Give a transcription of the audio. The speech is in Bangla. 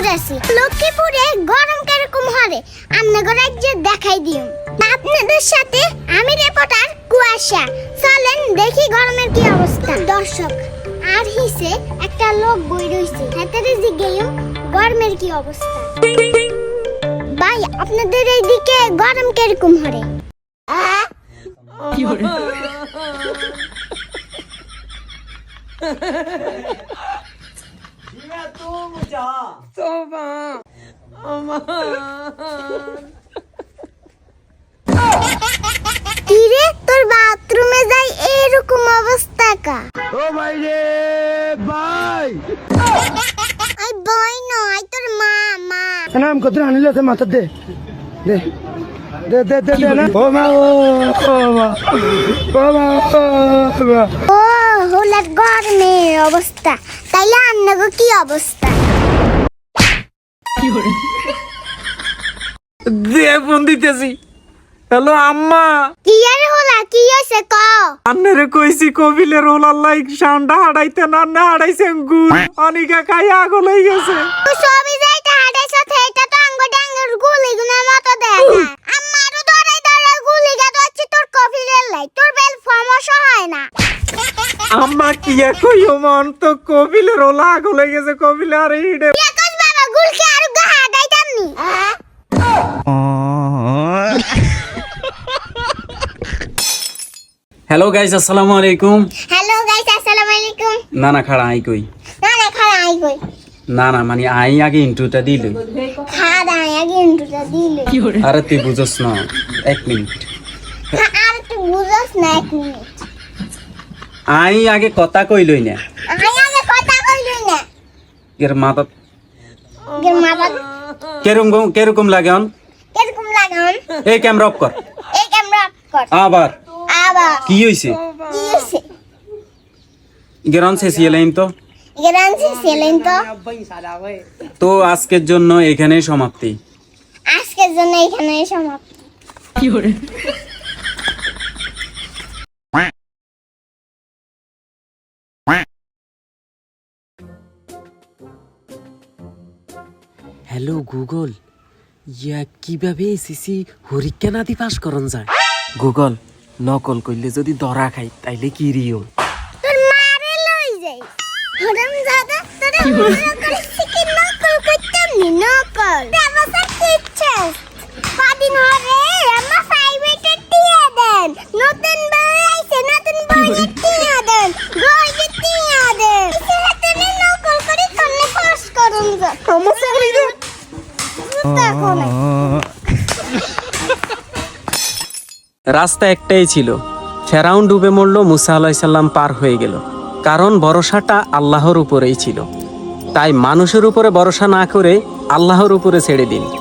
লক্ষ্মীপুরে আছি লক্ষ্মীপুরে গরম কীরকম হরে আপনাদের রাজ্যে দেখাই দিও আপনাদের সাথে আমি রিপোর্টার কুয়াশা। চলেন দেখি গরমের কি অবস্থা। দর্শক আর হিসে একটা লোক বই রইছে। হাতের জিগেয়ম গরমের কি অবস্থা? ভাই আপনাদের এইদিকে গরম কীরকম হরে কিরে তোর বাথরুমে যাই এরকম অবস্থা কা? ও ভাই রে ভাই। আই বই নয় তোর মা মা। নাম কত আনিলে আছে মাথা দে দে দে দে দে দে না। ও মা ও ও মা ও মা ও মা। ও হলার গরমের অবস্থা। তাইলে আন্নাগো কি অবস্থা? দিয়ে ফোন দিতেছি। হ্যালো আম্মা। কি আরে হলা কি হইছে ক? আন্নারে কইছি কবিলের লাইক সান্ডা হাড়াইতে না না হাড়াইছে গুড়। অনিকা খাই আগল গেছে। তুই সবই যাইতে হাড়াইছ এটা তো আঙ্গ ডাঙ্গের গুলি গুনার মতো দেয় না। আমারও ধরে ধরে গুলি গা দচ্ছে তোর কফি লাই তোর বেল সমস্যা হয় না। আম্মা কি মন তো কবিলের ওলা আগল হয়ে গেছে কবিলে আর ইডে হ্যালো গাইস আসসালামু আলাইকুম হ্যালো গাইস আসসালামু আলাইকুম না না খাড়া আই কই না না খাড়া আই কই না না মানে আই আগে ইন্টুটা দিল খাড়া আগে ইন্টুটা দিলে আরে তুই বুঝছ না এক মিনিট আর তুই বুঝছ না এক মিনিট আই আগে কথা কইলই না আমি আগে কথা কইলি না এর মাথা গের মাথা কেরকম কেরকম লাগে অন এই ক্যামেরা অফ কর। এই ক্যামেরা অফ কর। আবার। আবার। কি হইছে? কি হইছে? গেরন তো। সেলেন তো। তো আজকের জন্য এখানেই সমাপ্তি। আজকের জন্য এখানে সমাপ্ত। হ্যালো গুগল ইয়া কীভাবে এসিসি হরিকেন আদি পাস করন যায়? গুগল নকল করলে যদি ধরা খাই তাইলে কি রিও তোর মারে লই যাই। হরম দাদা তোর মনে করিস কি নকল করতে নি নকল। ব্যবসা কিচ্ছাস কদিন হবে আমার প্রাইভেটে টিয়া দেন নতুন বই আইছে নতুন বই টিয়া দেন বই টিয়া দেন তুমি নকল করে সামনে পাস করুন যা আমার সামনে দেখো না রাস্তা একটাই ছিল। ফেরাউন ডুবে মরল, মুসা আলাইসাল্লাম পার হয়ে গেল। কারণ ভরসাটা আল্লাহর উপরেই ছিল। তাই মানুষের উপরে ভরসা না করে আল্লাহর উপরে ছেড়ে দিন।